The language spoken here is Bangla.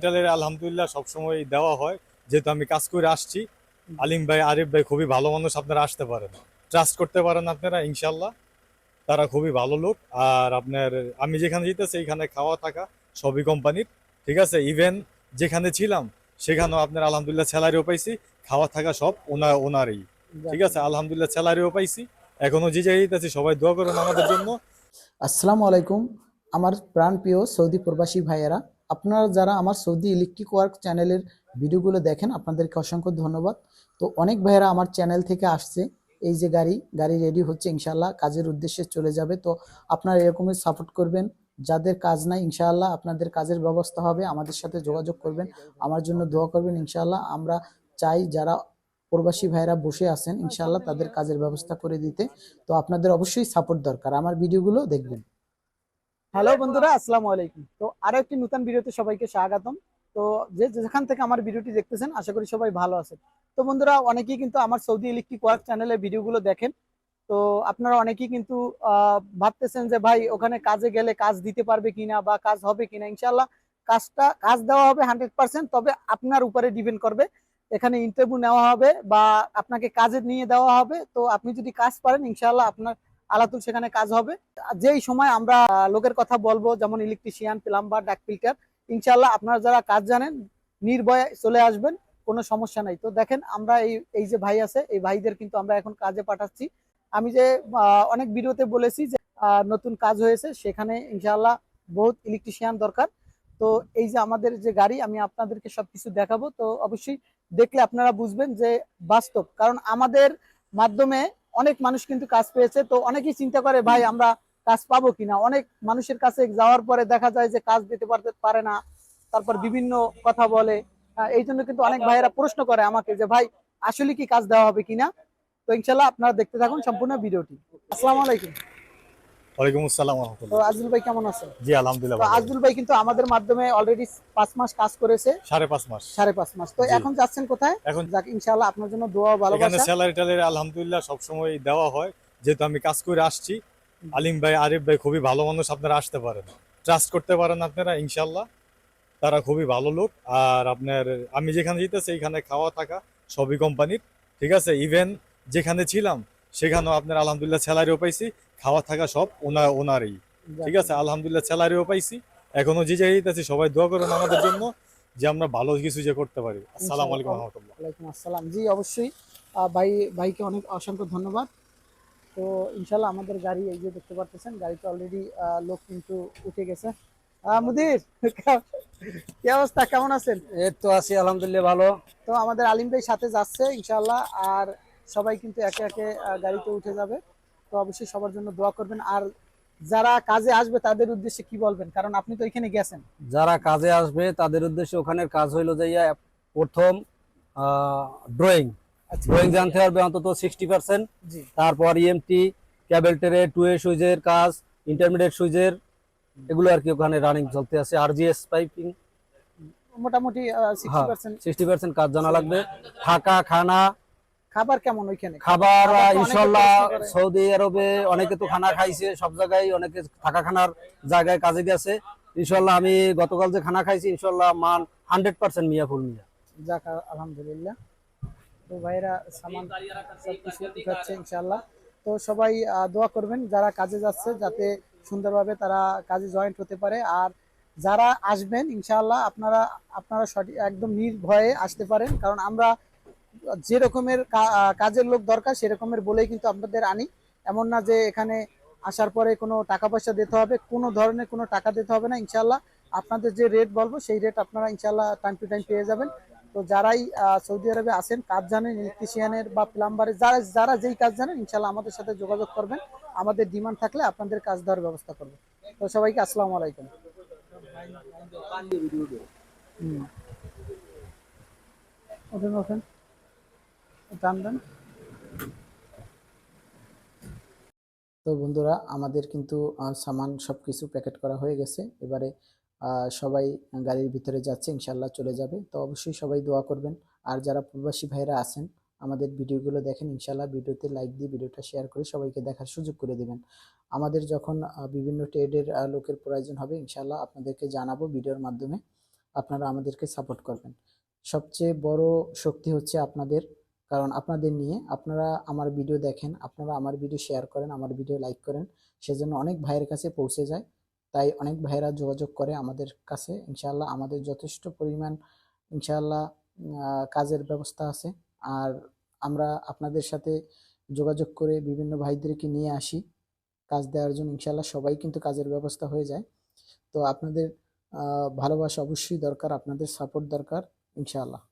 হোটেলের আলহামদুলিল্লাহ সবসময় দেওয়া হয়। যেহেতু আমি কাজ করে আসছি, আলিম ভাই, আরিফ ভাই খুবই ভালো মানুষ, আপনারা আসতে পারেন। ট্রাস্ট করতে পারেন আপনারা ইনশাল্লাহ তারা খুবই ভালো লোক। আর আপনার, আমি যেখানে যেতেছি, এইখানে খাওয়া থাকা সবই কোম্পানির ঠিক আছে? ইভেন যেখানে ছিলাম, সেখানেও আপনার আলহামদুলিল্লাহ স্যালারিও পাইছি, খাওয়া থাকা সব ওনার ওনারই। ঠিক আছে? আলহামদুলিল্লাহ স্যালারিও পাইছি। এখনও যে যেতেছি, সবাই দোয়া করেন আমাদের জন্য। আসসালামু আলাইকুম। আমার প্রাণ প্রিয় সৌদি প্রবাসী ভাইয়েরা আপনারা যারা আমার সৌদি ইলেকট্রিক ওয়ার্ক চ্যানেলের ভিডিওগুলো দেখেন, আপনাদেরকে অসংখ্য ধন্যবাদ। তো অনেক ভাইয়েরা আমার চ্যানেল থেকে আসছে, এই যে গাড়ি গাড়ি রেডি হচ্ছে, ইনশাআল্লাহ কাজের উদ্দেশ্যে চলে যাবে। তো আপনারা এরকমই সাপোর্ট করবেন, যাদের কাজ নাই, ইনশাআল্লাহ আপনাদের কাজের ব্যবস্থা হবে, আমাদের সাথে যোগাযোগ করবেন, আমার জন্য দোয়া করবেন, ইনশাআল্লাহ আমরা চাই যারা প্রবাসী ভাইয়েরা বসে আছেন, ইনশাআল্লাহ তাদের কাজের ব্যবস্থা করে দিতে। তো আপনাদের অবশ্যই সাপোর্ট দরকার, আমার ভিডিওগুলো দেখবেন। হ্যালো বন্ধুরা, আসসালামু আলাইকুম। তো আরও একটি নতুন ভিডিওতে সবাইকে স্বাগতম। তো যে যেখান থেকে আমার ভিডিওটি দেখতেছেন, আশা করি সবাই ভালো আছেন। তো বন্ধুরা, অনেকেই কিন্তু আমার সৌদি ইলেকট্রিক ওয়ার্ক চ্যানেলে ভিডিওগুলো দেখেন। তো আপনারা অনেকেই কিন্তু ভাবতেছেন যে ভাই, ওখানে কাজে গেলে কাজ দিতে পারবে কিনা বা কাজ হবে কিনা ইনশাল্লাহ কাজটা, কাজ দেওয়া হবে হান্ড্রেড পার্সেন্ট, তবে আপনার উপরে ডিপেন্ড করবে। এখানে ইন্টারভিউ নেওয়া হবে বা আপনাকে কাজে নিয়ে দেওয়া হবে। তো আপনি যদি কাজ পারেন ইনশাল্লাহ আপনার আলাতুল সেখানে কাজ হবে। যেই সময় আমরা লোকের কথা বলব, যেমন ইলেকট্রিশিয়ান, প্লাম্বার, ডাক ফিল্টার ইনশাল্লাহ আপনারা যারা কাজ জানেন, নির্ভয়ে চলে আসবেন, কোনো সমস্যা নাই। তো দেখেন, আমরা এই এই যে ভাই আছে, এই ভাইদের কিন্তু আমরা এখন কাজে পাঠাচ্ছি। আমি যে অনেক ভিডিওতে বলেছি যে নতুন কাজ হয়েছে, সেখানে ইনশাল্লাহ বহুত ইলেকট্রিশিয়ান দরকার। তো এই যে আমাদের যে গাড়ি, আমি আপনাদেরকে সবকিছু দেখাবো। তো অবশ্যই দেখলে আপনারা বুঝবেন যে বাস্তব। কারণ আমাদের মাধ্যমে অনেক মানুষ কিন্তু কাজ পেয়েছে। তো অনেকেই চিন্তা করে, ভাই, আমরা কাজ পাবো কিনা? অনেক মানুষের কাছে যাওয়ার পরে দেখা যায় যে কাজ দিতে পারতে পারে না, তারপর বিভিন্ন কথা বলে। এই জন্য কিন্তু অনেক ভাইয়েরা প্রশ্ন করে আমাকে যে, ভাই, আসলে কি কাজ দেওয়া হবে কিনা? তো ইনশাল্লাহ আপনারা দেখতে থাকুন সম্পূর্ণ ভিডিওটি। আসসালামু আলাইকুম। ওয়ালাইকুম আসসালাম তো রহমতুল্লাহ ভাই কেমন আছেন? জি আলহামদুলিল্লাহ। আজদুল ভাই কিন্তু আমাদের মাধ্যমে অলরেডি মাস কাজ করেছে। সাড়ে পাঁচ মাস। সাড়ে পাঁচ মাস। তো এখন যাচ্ছেন কোথায়? এখন যাক ইনশাল্লাহ আপনার জন্য দোয়া ও এখানে স্যালারি ট্যালারি আলহামদুলিল্লাহ দেওয়া হয়। যেহেতু আমি কাজ করে আসছি আলিম ভাই আরিফ ভাই খুবই ভালো মানুষ আপনারা আসতে পারেন। ট্রাস্ট করতে পারেন আপনারা ইনশাল্লাহ তারা খুবই ভালো লোক। আর আপনার আমি যেখানে যেতেছি এইখানে খাওয়া থাকা সবই কোম্পানির ঠিক আছে? ইভেন যেখানে ছিলাম সেখানেও আপনার আলহামদুলিল্লাহ স্যালারিও পাইছি খাওয়া থাকা সব ওনার ওনারই। ঠিক আছে আলহামদুলিল্লাহ স্যালারিও পাইছি এখনও যে জায়গায় যেতেছি সবাই দোয়া করেন আমাদের জন্য যে আমরা ভালো কিছু যে করতে পারি। আসসালামু আলাইকুম রহমতুল্লাহ। ওয়ালাইকুম আসসালাম। জি অবশ্যই ভাই ভাইকে অনেক অসংখ্য ধন্যবাদ। তো ইনশাল্লাহ আমাদের গাড়ি এই যে দেখতে পারতেছেন গাড়িতে অলরেডি লোক কিন্তু উঠে গেছে। আহ, মুদির কি অবস্থা? কেমন আছেন? এই তো আছি আলহামদুলিল্লাহ ভালো। তো আমাদের আলিম ভাই সাথে যাচ্ছে ইনশাল্লাহ আর সবাই কিন্তু একে একে গাড়িতে উঠে যাবে। তো অবশ্যই সবার জন্য দোয়া করবেন। আর যারা কাজে আসবে তাদের উদ্দেশ্যে কি বলবেন? কারণ আপনি তো এখানে গেছেন। যারা কাজে আসবে তাদের উদ্দেশ্যে ওখানের কাজ হইল যাইয়া প্রথম ড্রয়িং আচ্ছা। ড্রয়িং জানতে পারবে অন্তত সিক্সটি পার্সেন্ট তারপর ইএমটি ক্যাবেল টেরে টু এ সুইচের কাজ ইন্টারমিডিয়েট সুইজের এগুলো আর কি ওখানে রানিং চলতে আছে। আর জিএস পাইপিং মোটামুটি সিক্সটি হ্যাঁ। সিক্সটি পার্সেন্ট কাজ জানা লাগবে। থাকা খানা খাবার কেমন ওইখানে? খাবার ইনশাল্লাহ সৌদি আরবে অনেকে তো খানা খাইছে সব জায়গায় অনেকে থাকা খানার জায়গায় কাজে গেছে। ইনশাল্লাহ আমি গতকাল যে খানা খাইছি ইনশাল্লাহ মান হান্ড্রেড পার্সেন্ট মিয়া ফুল মিয়া। যাক আলহামদুলিল্লাহ। তো ভাইরা সামান সবকিছু উঠাচ্ছে ইনশাআল্লাহ তো সবাই দোয়া করবেন যারা কাজে যাচ্ছে যাতে সুন্দরভাবে তারা কাজে জয়েন্ট হতে পারে। আর যারা আসবেন ইনশাল্লাহ আপনারা আপনারা সঠিক একদম নির্ভয়ে আসতে পারেন। কারণ আমরা যে রকমের কাজের লোক দরকার সেরকমের বলেই কিন্তু আপনাদের আনি। এমন না যে এখানে আসার পরে কোনো টাকা পয়সা দিতে হবে কোনো ধরনের কোনো টাকা দিতে হবে না ইনশাআল্লাহ। আপনাদের যে রেট বলব সেই রেট আপনারা ইনশাল্লাহ টাইম টু টাইম পেয়ে যাবেন। তো যারাই সৌদি আরবে আছেন কাজ জানেন ইলেকট্রিশিয়ানের বা প্লাম্বারের যারা যারা যেই কাজ জানেন ইনশাল্লাহ আমাদের সাথে যোগাযোগ করবেন। আমাদের ডিমান্ড থাকলে আপনাদের কাজ দেওয়ার ব্যবস্থা করব তো সবাইকে আসসালামু আলাইকুম। হুম। ওঠেন ওঠেন। টান তো বন্ধুরা, আমাদের কিন্তু সামান সব কিছু প্যাকেট করা হয়ে গেছে। এবারে সবাই গাড়ির ভিতরে যাচ্ছে ইনশাল্লাহ চলে যাবে। তো অবশ্যই সবাই দোয়া করবেন। আর যারা প্রবাসী ভাইরা আছেন, আমাদের ভিডিওগুলো দেখেন ইনশাল্লাহ ভিডিওতে লাইক দিয়ে ভিডিওটা শেয়ার করে সবাইকে দেখার সুযোগ করে দেবেন। আমাদের যখন বিভিন্ন ট্রেডের লোকের প্রয়োজন হবে ইনশাল্লাহ আপনাদেরকে জানাব ভিডিওর মাধ্যমে। আপনারা আমাদেরকে সাপোর্ট করবেন। সবচেয়ে বড় শক্তি হচ্ছে আপনাদের কারণ আপনাদের নিয়ে আপনারা আমার ভিডিও দেখেন, আপনারা আমার ভিডিও শেয়ার করেন, আমার ভিডিও লাইক করেন, সেজন্য অনেক ভাইয়ের কাছে পৌঁছে যায়। তাই অনেক ভাইয়েরা যোগাযোগ করে আমাদের কাছে, ইনশাআল্লাহ আমাদের যথেষ্ট পরিমাণ, ইনশাআল্লাহ কাজের ব্যবস্থা আছে। আর আমরা আপনাদের সাথে যোগাযোগ করে বিভিন্ন ভাইদেরকে নিয়ে আসি, কাজ দেওয়ার জন্য। ইনশাআল্লাহ সবাই কিন্তু কাজের ব্যবস্থা হয়ে যায়। তো আপনাদের ভালোবাসা অবশ্যই দরকার, আপনাদের সাপোর্ট দরকার, ইনশাআল্লাহ।